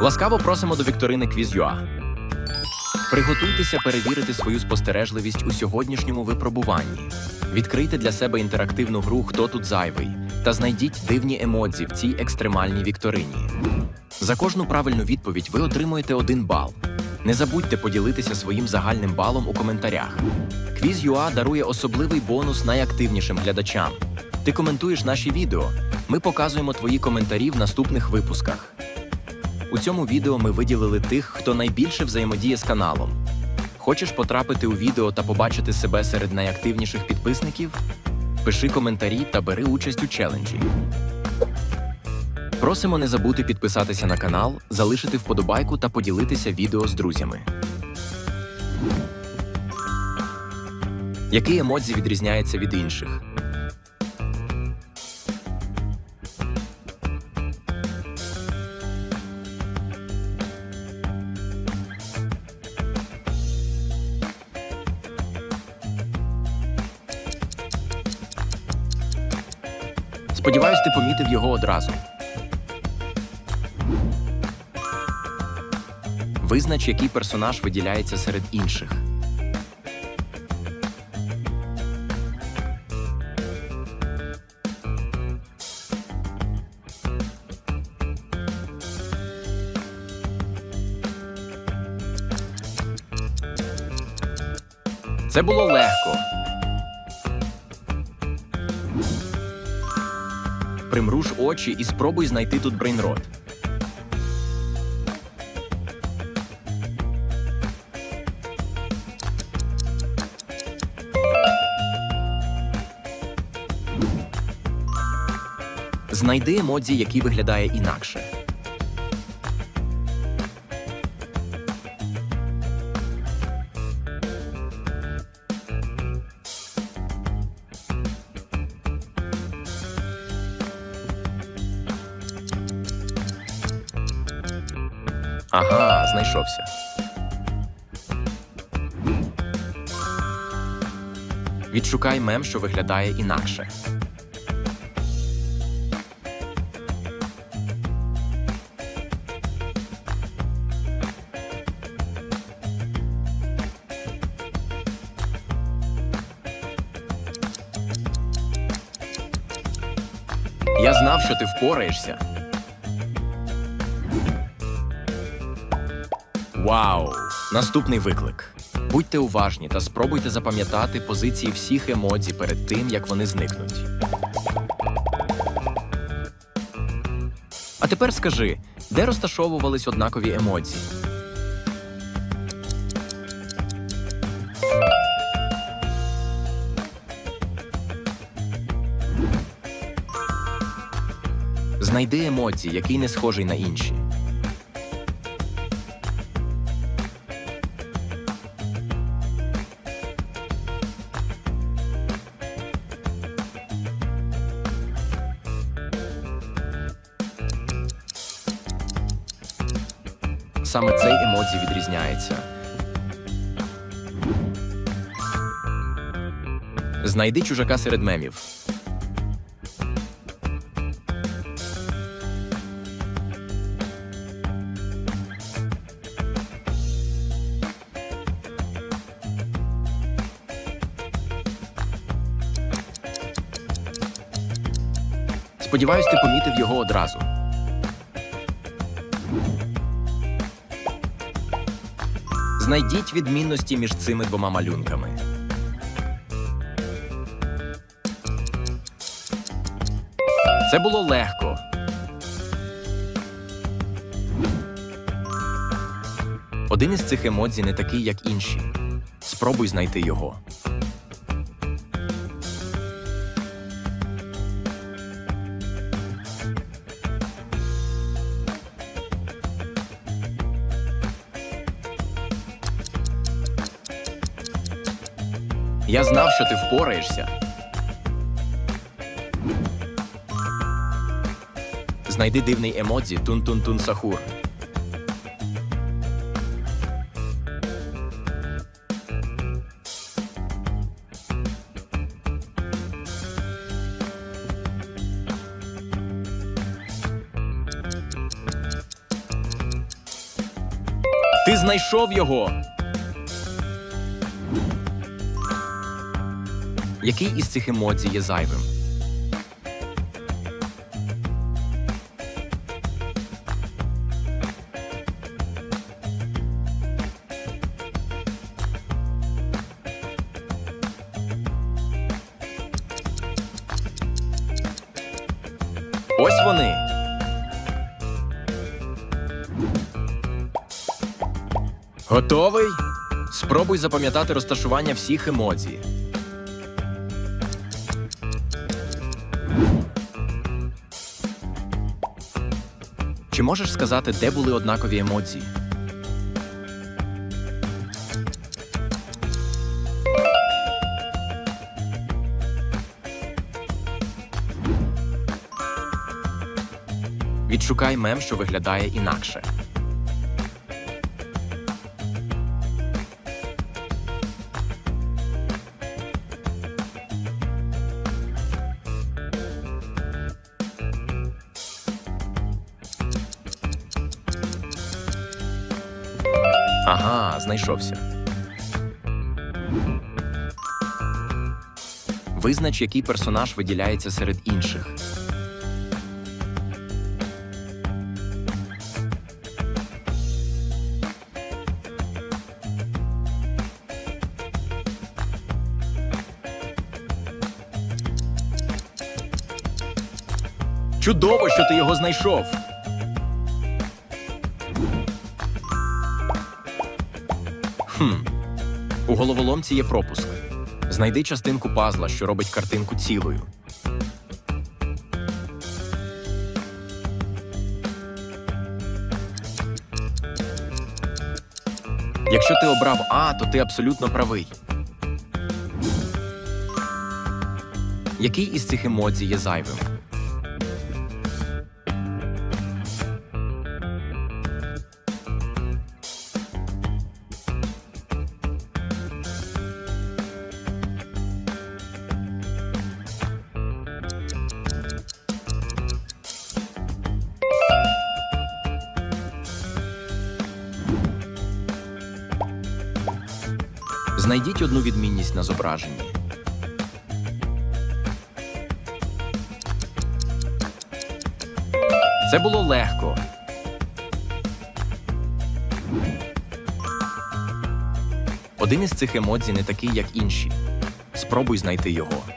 Ласкаво просимо до вікторини Quiz.ua. Приготуйтеся перевірити свою спостережливість у сьогоднішньому випробуванні. Відкрийте для себе інтерактивну гру Хто тут зайвий та знайдіть дивні емодзі в цій екстремальній вікторині. За кожну правильну відповідь ви отримуєте один бал. Не забудьте поділитися своїм загальним балом у коментарях. Quiz.ua дарує особливий бонус найактивнішим глядачам. Ти коментуєш наші відео. Ми показуємо твої коментарі в наступних випусках. У цьому відео ми виділили тих, хто найбільше взаємодіє з каналом. Хочеш потрапити у відео та побачити себе серед найактивніших підписників? Пиши коментарі та бери участь у челенджі. Просимо не забути підписатися на канал, залишити вподобайку та поділитися відео з друзями. Який емодзі відрізняється від інших? Ти помітив його одразу. Визнач, який персонаж виділяється серед інших. Це було легко. Примруж очі і спробуй знайти тут брейнрот. Знайди емодзі, який виглядає інакше. Ага, знайшовся. Відшукай мем, що виглядає інакше. Я знав, що ти впораєшся. Вау! Наступний виклик. Будьте уважні та спробуйте запам'ятати позиції всіх емодзі перед тим, як вони зникнуть. А тепер скажи, де розташовувались однакові емодзі? Знайди емодзі, який не схожий на інші. Саме цей емодзі відрізняється. Знайди чужака серед мемів. Сподіваюсь, ти помітив його одразу. Знайдіть відмінності між цими двома малюнками. Це було легко. Один із цих емодзі не такий, як інші. Спробуй знайти його. Я знав, що ти впораєшся. Знайди дивний емодзі Тун-Тун-Тун Сахур. Ти знайшов його. Який із цих емоцій є зайвим? Ось вони. Готовий? Спробуй запам'ятати розташування всіх емоцій. Чи можеш сказати, де були однакові емоції? Відшукай мем, що виглядає інакше. Ага, знайшовся. Визнач, який персонаж виділяється серед інших. Чудово, що ти його знайшов. Хм. У головоломці є пропуск. Знайди частинку пазла, що робить картинку цілою. Якщо ти обрав А, то ти абсолютно правий. Який із цих емоцій є зайвим? Знайдіть одну відмінність на зображенні. Це було легко. Один із цих емодзі не такий, як інші. Спробуй знайти його.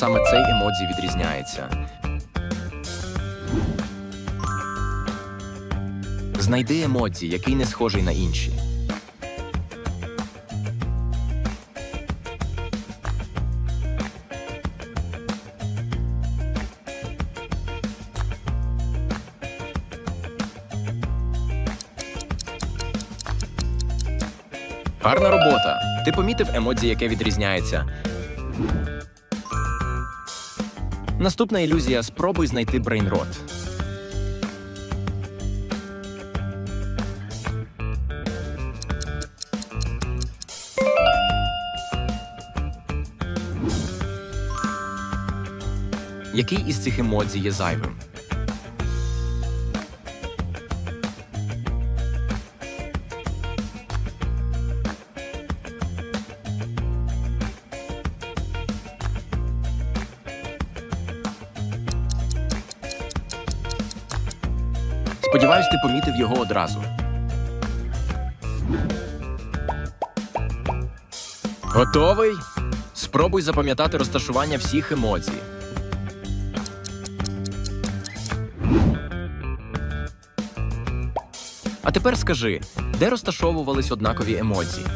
Саме цей емодзі відрізняється. Знайди емодзі, який не схожий на інші. Гарна робота. Ти помітив емодзі, яке відрізняється. Наступна ілюзія спробуй знайти брейнрот. Який із цих емодзі є зайвим? Помітив його одразу. Готовий? Спробуй запам'ятати розташування всіх емоцій. А тепер скажи, де розташовувались однакові емоції?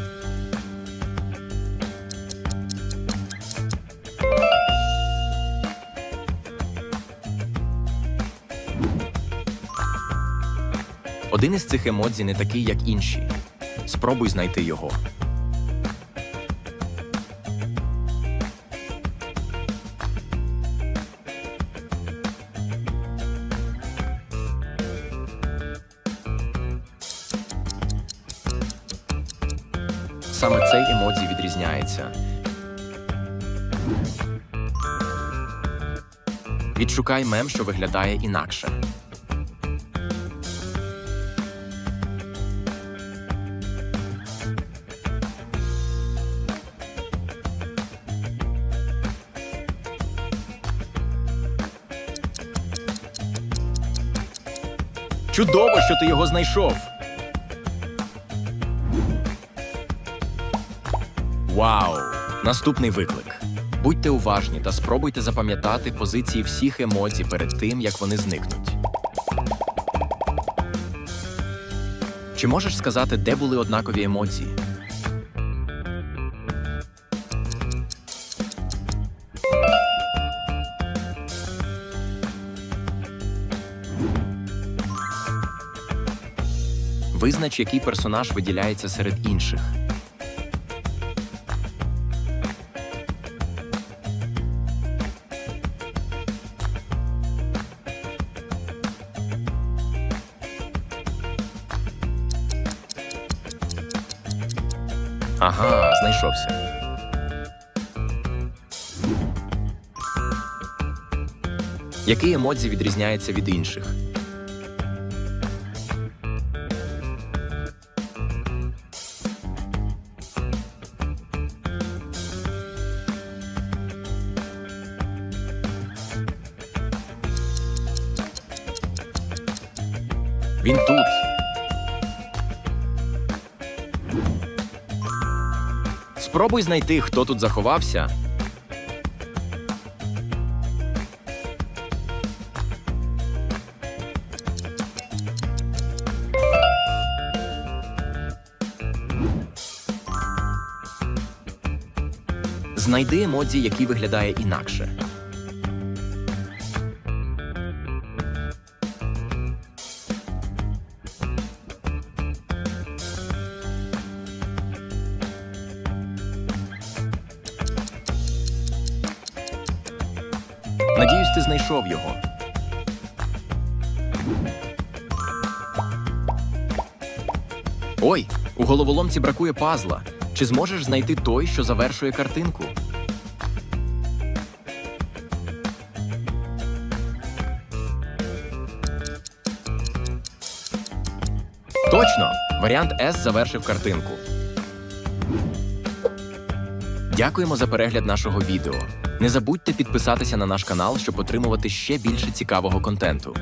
Один із цих емодзі не такий, як інші. Спробуй знайти його. саме цей емодзі відрізняється. Відшукай мем, що виглядає інакше. Чудово, що ти його знайшов. Вау! Наступний виклик. Будьте уважні та спробуйте запам'ятати позиції всіх емоцій перед тим, як вони зникнуть. Чи можеш сказати, де були однакові емоції? Визнач, який персонаж виділяється серед інших. Ага, знайшовся. Який емодзі відрізняється від інших? Спробуй знайти, хто тут заховався. Знайди емодзі, який виглядає інакше. Ти знайшов його. Ой, у головоломці бракує пазла. Чи зможеш знайти той, що завершує картинку? Точно! Варіант С завершив картинку. Дякуємо за перегляд нашого відео. Не забудьте підписатися на наш канал, щоб отримувати ще більше цікавого контенту.